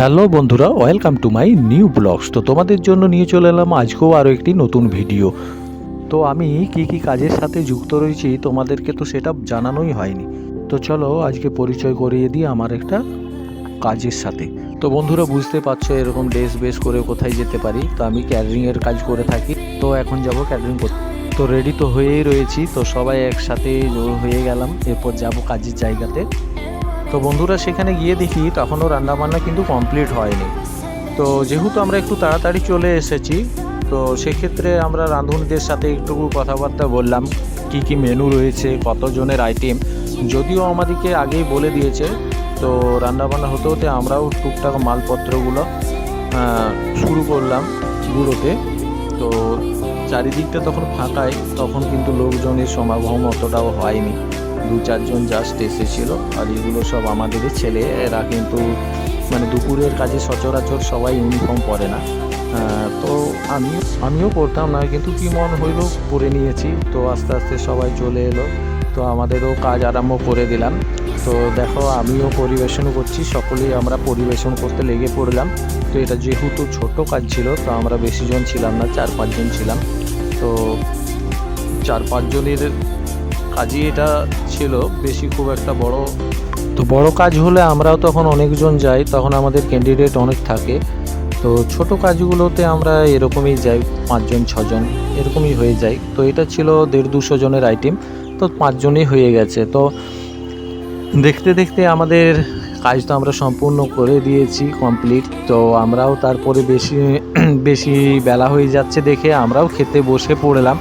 Hello বন্ধুরা, welcome to my new blogs. তো তোমাদের জন্য নিয়ে চলে এলাম আজকেও আরও একটি নতুন ভিডিও। তো আমি কি কি কাজের সাথে যুক্ত রয়েছি তোমাদেরকে তো সেটা জানানোই হয়নি। তো চলো আজকে পরিচয় করিয়ে দিই আমার একটা কাজের সাথে। তো বন্ধুরা, বুঝতে পারছ এরকম ড্রেস বেস করে কোথায় যেতে পারি? তো আমি ক্যাটারিংয়ের কাজ করে থাকি। তো এখন যাব ক্যাটারিং করতে তো রেডি তো হয়েই রয়েছি। তো সবাই একসাথে হয়ে গেলাম। এরপর যাব কাজের জায়গাতে। তো বন্ধুরা সেখানে গিয়ে দেখি তখনও রান্নাবান্না কিন্তু কমপ্লিট হয়নি। তো যেহেতু আমরা একটু তাড়াতাড়ি চলে এসেছি, তো সেক্ষেত্রে আমরা রাঁধুনিদের সাথে একটু কথাবার্তা বললাম, কি কি মেনু রয়েছে, কতজনের আইটেম যদিও আমাদেরকে আগেই বলে দিয়েছে, তো রান্নাবান্না হতে হতে আমরাও টুকটাক মালপত্রগুলো শুরু করলাম গুঁড়োতে। তো চারিদিকটা তখন ফাঁকায়, তখন কিন্তু লোকজনের সমাগম অতটাও হয়নি। দু চারজন জাস্ট এসেছিল আর এগুলো সব আমাদেরই ছেলে। এরা কিন্তু মানে দুপুরের কাজে সচরাচর সবাই ইউনিফর্ম পরে না। তো আমি, আমিও পড়তাম না, কিন্তু কি মন হইল পরে নিয়েছি। তো আস্তে আস্তে সবাই চলে এলো। তো আমাদেরও কাজ আরম্ভ করে দিলাম। তো দেখো, আমিও পরিবেশন করছি। সকলেই আমরা পরিবেশন করতে লেগে পড়লাম। তো এটা যেহেতু ছোট কাজ ছিল, তো আমরা বেশি জন ছিলাম না, চার পাঁচজন ছিলাম। তো চার পাঁচজনের কাজই এটা ছিল, বেশি খুব একটা বড়। তো বড় কাজ হলে আমরাও তখন অনেকজন যাই, তখন আমাদের ক্যান্ডিডেট অনেক থাকে। তো ছোট কাজগুলোতে আমরা এরকমই যাই, পাঁচজন, ছজন, এরকমই হয়ে যায়। তো এটা ছিল দেড় দুশো জনের আইটেম তো পাঁচজনই হয়ে গেছে। তো দেখতে দেখতে আমাদের কাজ তো আমরা সম্পূর্ণ করে দিয়েছি কমপ্লিট তো আমরাও তারপরে বেশি বেশি বেলা হয়ে যাচ্ছে দেখে আমরাও খেতে বসে পড়লাম।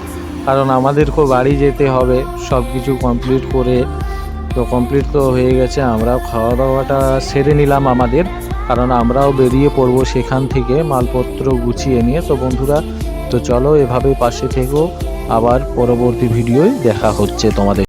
কারণ আমাদেরকেও বাড়ি যেতে হবে, সব কিছু কমপ্লিট করে, তো কমপ্লিট তো হয়ে গেছে, আমরাও খাওয়া দাওয়াটা সেরে নিলাম আমাদের, কারণ আমরাও বেরিয়ে পড়ব সেখান থেকে, মালপত্র গুছিয়ে নিয়ে, তো বন্ধুরা, তো চলো এভাবে পাশে থেকেও আবার পরবর্তী ভিডিওয় দেখা হচ্ছে তোমাদের